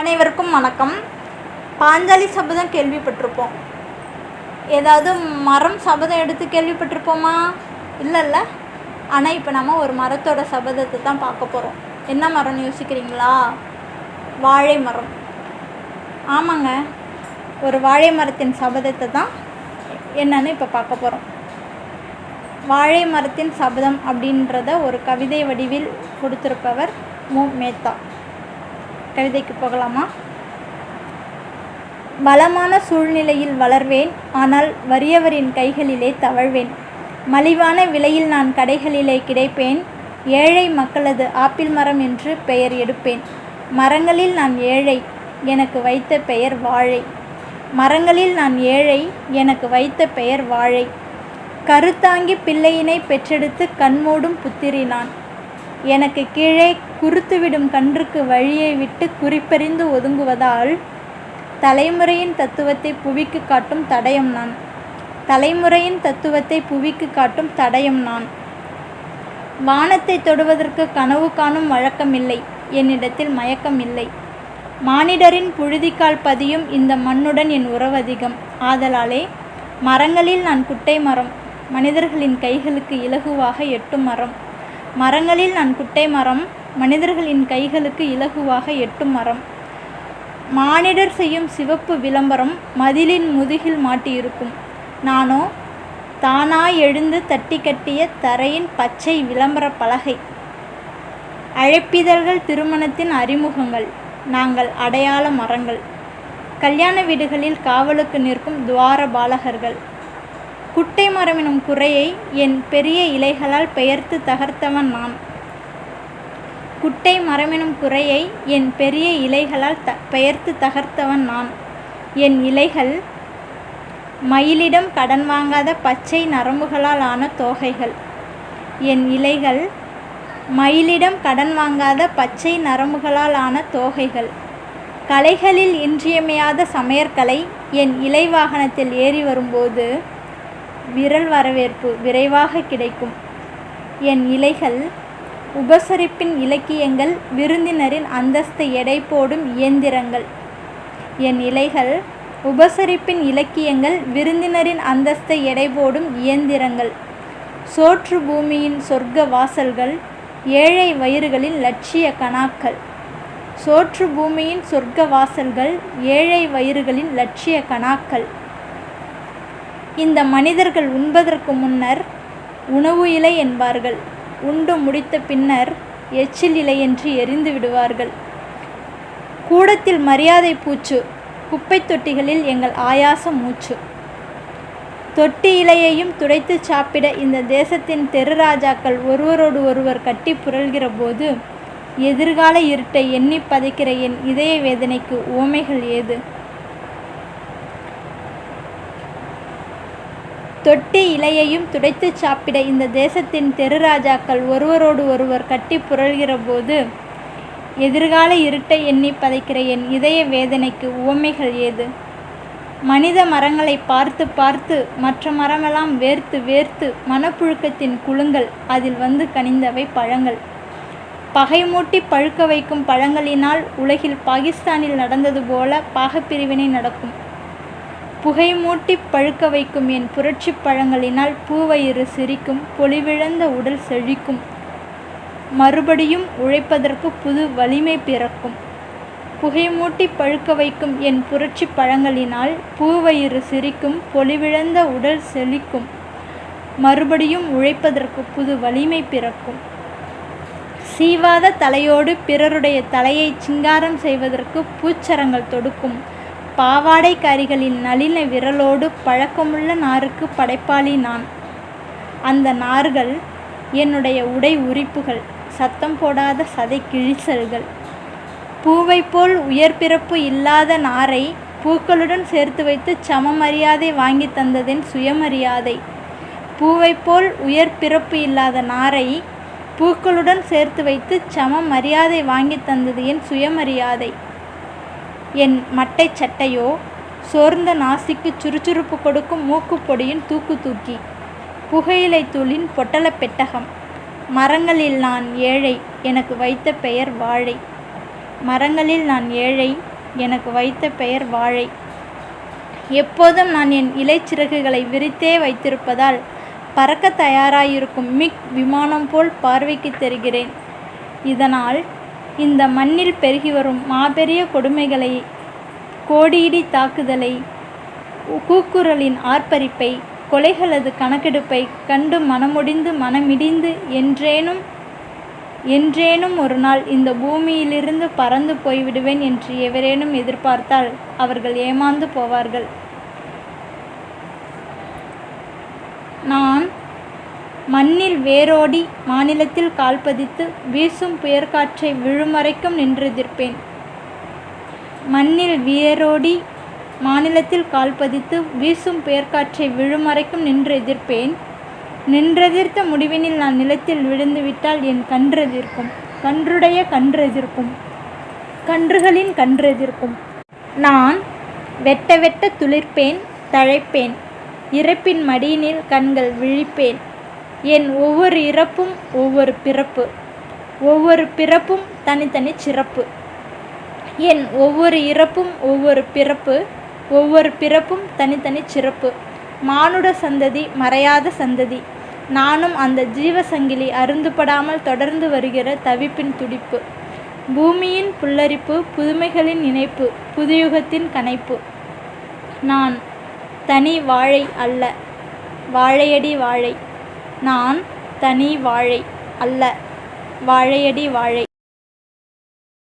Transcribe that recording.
அனைவருக்கும் வணக்கம். பாஞ்சாலி சபதம் கேள்விப்பட்டிருப்போம். ஏதாவது மரம் சபதம் எடுத்து கேள்விப்பட்டிருப்போமா? இல்லைல்ல. ஆனால் இப்போ நம்ம ஒரு மரத்தோட சபதத்தை தான் பார்க்க போகிறோம் என்ன மரம்னு யோசிக்கிறீங்களா? வாழை மரம். ஆமாங்க. ஒரு வாழை மரத்தின் சபதத்தை தான் என்னன்னு இப்போ பார்க்க போகிறோம் வாழை மரத்தின் சபதம் அப்படின்றத ஒரு கவிதை வடிவில் கொடுத்துருப்பவர் மு. மேத்தா. கவிதைக்கு போகலாமா? வளமான சூழ்நிலையில் வளர்வேன் ஆனால் வறியவரின் கைகளிலே தவழ்வேன். மலிவான விலையில் நான் கடைகளிலே கிடைப்பேன் ஏழை மக்களது ஆப்பிள் மரம் என்று பெயர் எடுப்பேன். மரங்களில் நான் ஏழை எனக்கு வைத்த பெயர் வாழை. மரங்களில் நான் ஏழை எனக்கு வைத்த பெயர் வாழை. கருத்தாங்கி பிள்ளையினை பெற்றெடுத்து கண்மூடும் புத்திரி நான். எனக்கு கீழே குறுத்துவிடும் கன்றுக்கு வழியை விட்டு குறிப்பறிந்து ஒதுங்குவதால் தலைமுறையின் தத்துவத்தை புவிக்கு காட்டும் தடயம் நான். தலைமுறையின் தத்துவத்தை புவிக்கு காட்டும் தடயம் நான். வானத்தை தொடுவதற்கு கனவு காணும் வழக்கமில்லை. என்னிடத்தில் மயக்கம் இல்லை. மானிடரின் புழுதிக்கால் பதியும் இந்த மண்ணுடன் என் உறவதிகம் ஆதலாலே மரங்களில் நான் குட்டை மரம் மனிதர்களின் கைகளுக்கு இலகுவாக எட்டும் மரம். மரங்களில் நான் குட்டை மரம் மனிதர்களின் கைகளுக்கு இலகுவாக எட்டும் மரம். மானிடர் செய்யும் சிவப்பு விளம்பரம் மதிலின் முதுகில் மாட்டியிருக்கும். நானோ தானாய் எழுந்து தட்டி கட்டிய தரையின் பச்சை விளம்பர பலகை. அழைப்பிதழ்கள் திருமணத்தின் அறிமுகங்கள். நாங்கள் அடையாள மரங்கள். கல்யாண வீடுகளில் காவலுக்கு நிற்கும் துவார பாலகர்கள். குட்டை மரம் எனும் குறையை என் பெரிய இலைகளால் பெயர்த்து தகர்த்தவன் நான். குட்டை மரமெனும் குறையை என் பெரிய இலைகளால் த பெயர்த்து தகர்த்தவன் நான். என் இலைகள் மயிலிடம் கடன் வாங்காத பச்சை நரம்புகளால் ஆன தோகைகள். என் இலைகள் மயிலிடம் கடன் வாங்காத பச்சை நரம்புகளால் ஆன தோகைகள். கலைகளில் இன்றியமையாத சமையற்கலை என் இலை வாகனத்தில் ஏறி வரும்போது விரல் வரவேற்பு விரைவாக கிடைக்கும். என் இலைகள் உபசரிப்பின் இலக்கியங்கள் விருந்தினரின் அந்தஸ்து எடை போடும் இயந்திரங்கள். என் இலைகள் உபசரிப்பின் இலக்கியங்கள் விருந்தினரின் அந்தஸ்தை எடை போடும் இயந்திரங்கள். சோற்று பூமியின் சொர்க்க வாசல்கள் ஏழை வயிறுகளின் லட்சிய கணாக்கள். சோற்று பூமியின் சொர்க்க வாசல்கள் ஏழை வயிறுகளின் லட்சிய கணாக்கள். இந்த மனிதர்கள் உண்பதற்கு முன்னர் உணவு இலை என்பார்கள். உண்டு முடித்த பின்னர் எச்சில் இலையென்று எரிந்து விடுவார்கள். கூடத்தில் மரியாதை பூச்சு குப்பை தொட்டிகளில் எங்கள் ஆயாச மூச்சு. தொட்டி இலையையும் துடைத்து சாப்பிட இந்த தேசத்தின் தெரு ராஜாக்கள் ஒருவரோடு ஒருவர் கட்டி புரள்கிற போது எதிர்கால இருட்டை எண்ணி பதைக்கிற என் இதய வேதனைக்கு உவமைகள் ஏது? தொட்டி இலையையும் துடைத்து சாப்பிட இந்த தேசத்தின் தெரு ராஜாக்கள் ஒருவரோடு ஒருவர் கட்டி புரள்கிற போது எதிர்கால இருட்டை எண்ணி பதைக்கிற என் இதய வேதனைக்கு உவமைகள் ஏது? மனித மரங்களை பார்த்து பார்த்து மற்ற மரமெல்லாம் வேர்த்து வேர்த்து மனப்புழுக்கத்தின் குழுங்கள் அதில் வந்து கனிந்தவை பழங்கள். பகைமூட்டி பழுக்க வைக்கும் பழங்களினால் உலகில் பாகிஸ்தானில் நடந்தது போல பாகப்பிரிவினை நடக்கும். புகை மூட்டி பழுக்க வைக்கும் என் புரட்சி பழங்களினால் பூவயிறு சிரிக்கும் பொலிவிழந்த உடல் செழிக்கும் மறுபடியும் உழைப்பதற்கு புது வலிமை பிறக்கும். புகை மூட்டி பழுக்க வைக்கும் என் புரட்சி பழங்களினால் பூவயிறு சிரிக்கும் பொலிவிழந்த உடல் செழிக்கும் மறுபடியும் உழைப்பதற்கு புது வலிமை பிறக்கும். சீவாத தலையோடு பிறருடைய தலையை சிங்காரம் செய்வதற்கு பூச்சரங்கள் தொடுக்கும். பாவாடைக்காரிகளின் நளின விரலோடு பழக்கமுள்ள நாருக்கு படைப்பாளி நான். அந்த நார்கள் என்னுடைய உடை உரிப்புகள் சத்தம் போடாத சதை கிழிசல்கள். பூவை போல் உயர்பிறப்பு இல்லாத நாரை பூக்களுடன் சேர்த்து வைத்து சமமரியாதை வாங்கி தந்ததென் சுயமரியாதை. பூவை போல் உயர் பிறப்பு இல்லாத நாரை பூக்களுடன் சேர்த்து வைத்து சம மரியாதை வாங்கி தந்தது என் சுயமரியாதை. என் மட்டை சட்டையோ? சோர்ந்த நாசிக்கு சுறுசுறுப்பு கொடுக்கும் மூக்குப்பொடியின் தூக்கு தூக்கி. புகையிலை தூளின் பொட்டல பெட்டகம். மரங்களில் நான் ஏழை எனக்கு வைத்த பெயர் வாழை. மரங்களில் நான் ஏழை எனக்கு வைத்த பெயர் வாழை. எப்போதும் நான் என் இலைச்சிறகுகளை விரித்தே வைத்திருப்பதால் பறக்க தயாராயிருக்கும் மிக் விமானம் போல் பார்வைக்கு தெரிகிறேன். இதனால் இந்த மண்ணில் பெருகி வரும் மாபெரிய கொடுமைகளை கோடியிடி தாக்குதலை கூக்குரலின் ஆர்ப்பரிப்பை கொலைகளது கணக்கெடுப்பை கண்டு மனமுடிந்து மனமிடிந்து என்றேனும் என்றேனும் ஒரு நாள் இந்த பூமியிலிருந்து பறந்து போய்விடுவேன் என்று எவரேனும் எதிர்பார்த்தால் அவர்கள் ஏமாந்து போவார்கள். நான் மண்ணில் வேரோடி மாநிலத்தில் கால்பதித்து வீசும் புயற்காற்றை விழுமறைக்கும் நின்றெதிர்ப்பேன் மண்ணில் வேரோடி மாநிலத்தில் கால்பதித்து வீசும் புயற்காற்றை விழுமறைக்கும் நின்று எதிர்ப்பேன். நின்றெதிர்த்த முடிவினில் நான் நிலத்தில் விழுந்துவிட்டால் என் கன்றெதிர்க்கும் கன்றுடைய கன்றெதிர்க்கும் கன்றுகளின் கன்றெதிர்க்கும் நான் வெட்ட வெட்ட துளிர்ப்பேன் தழைப்பேன். இறப்பின் மடியினில் கண்கள் விழிப்பேன். என் ஒவ்வொரு இறப்பும் ஒவ்வொரு பிறப்பு. ஒவ்வொரு பிறப்பும் தனித்தனி சிறப்பு. என் ஒவ்வொரு இறப்பும் ஒவ்வொரு பிறப்பு ஒவ்வொரு பிறப்பும் தனித்தனி சிறப்பு. மானுட சந்ததி மறையாத சந்ததி. நானும் அந்த ஜீவசங்கிலி அருந்துபடாமல் தொடர்ந்து வருகிற தவிப்பின் துடிப்பு. பூமியின் புல்லரிப்பு புதுமைகளின் இணைப்பு புதுயுகத்தின் கனைப்பு நான் தனி வாழை அல்ல வாழையடி வாழை. நான் தனி வாழை அல்ல வாழையடி வாழை.